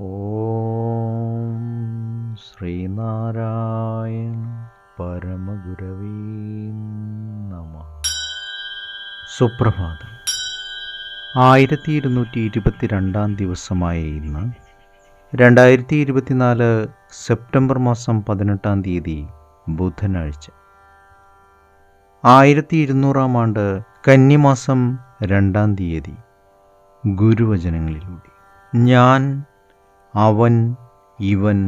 ഓം ശ്രീനാരായണ പരമഗുരവീ നമ. സുപ്രഭാതം. ആയിരത്തി ഇരുന്നൂറ്റി ഇരുപത്തിരണ്ടാം ദിവസമായ ഇന്ന് രണ്ടായിരത്തി ഇരുപത്തിനാല് സെപ്റ്റംബർ മാസം പതിനെട്ടാം തീയതി ബുധനാഴ്ച. ആയിരത്തി ഇരുന്നൂറാം ആണ്ട് കന്നിമാസം രണ്ടാം തീയതി ഗുരുവചനങ്ങളിലൂടെ. ഞാൻ അവൻ ഇവൻ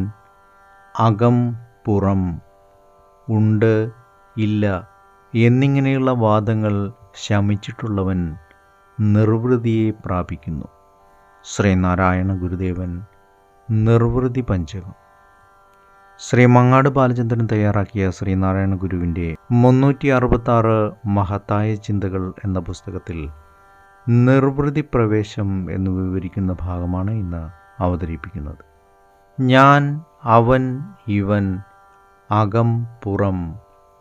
അകം പുറം ഉണ്ട് ഇല്ല എന്നിങ്ങനെയുള്ള വാദങ്ങൾ ശമിച്ചിട്ടുള്ളവൻ നിർവൃതിയെ പ്രാപിക്കുന്നു. ശ്രീനാരായണ ഗുരുദേവൻ നിർവൃതി പഞ്ചകം. ശ്രീ മങ്ങാട് ബാലചന്ദ്രൻ തയ്യാറാക്കിയ ശ്രീനാരായണ ഗുരുവിന്റെ മുന്നൂറ്റി അറുപത്താറ് മഹത്തായ ചിന്തകൾ എന്ന പുസ്തകത്തിൽ നിർവൃതി പ്രവേശം എന്ന് വിവരിക്കുന്ന ഭാഗമാണ് ഇന്ന് അവതരിപ്പിക്കുന്നത്. ഞാൻ അവൻ ഇവൻ അകം പുറം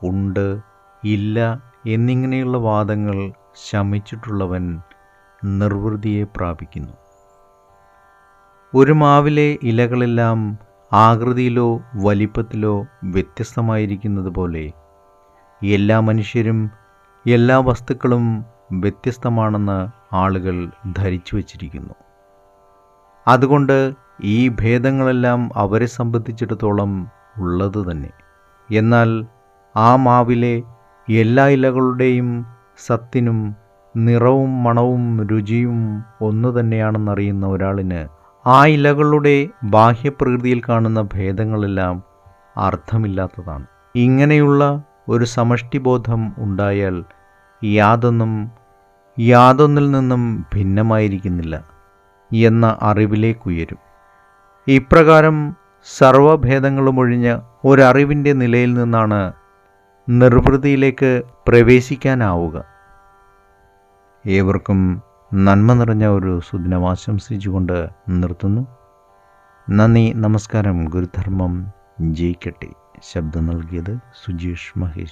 ഉണ്ട് ഇല്ല എന്നിങ്ങനെയുള്ള വാദങ്ങൾ ശമിച്ചിട്ടുള്ളവൻ നിർവൃതിയെ പ്രാപിക്കുന്നു. ഒരു മാവിലെ ഇലകളെല്ലാം ആകൃതിയിലോ വലിപ്പത്തിലോ വ്യത്യസ്തമായിരിക്കുന്നത് പോലെ എല്ലാ മനുഷ്യരും എല്ലാ വസ്തുക്കളും വ്യത്യസ്തമാണെന്ന് ആളുകൾ ധരിച്ചു വച്ചിരിക്കുന്നു. അതുകൊണ്ട് ഈ ഭേദങ്ങളെല്ലാം അവരെ സംബന്ധിച്ചിടത്തോളം ഉള്ളത് തന്നെ. എന്നാൽ ആ മാവിലെ എല്ലാ ഇലകളുടെയും സത്തിനും നിറവും മണവും രുചിയും ഒന്നു തന്നെയാണെന്നറിയുന്ന ഒരാളിന് ആ ഇലകളുടെ ബാഹ്യപ്രകൃതിയിൽ കാണുന്ന ഭേദങ്ങളെല്ലാം അർത്ഥമില്ലാത്തതാണ്. ഇങ്ങനെയുള്ള ഒരു സമഷ്ടിബോധം ഉണ്ടായാൽ യാതൊന്നും യാതൊന്നിൽ നിന്നും ഭിന്നമായിരിക്കുന്നില്ല. എന്ന അറിവിലേക്കുയരും. ഇപ്രകാരം സർവഭേദങ്ങളും ഒഴിഞ്ഞ ഒരറിവിന്റെ നിലയിൽ നിന്നാണ് നിർവൃതിയിലേക്ക് പ്രവേശിക്കാനാവുക. ഏവർക്കും നന്മ നിറഞ്ഞ ഒരു സുദിനം ആശംസിച്ചുകൊണ്ട് നിർത്തുന്നു. നന്ദി നമസ്കാരം ഗുരുധർമ്മം ജയിക്കട്ടെ. ശബ്ദം നൽകിയത് സുജീഷ് മഹേഷ്.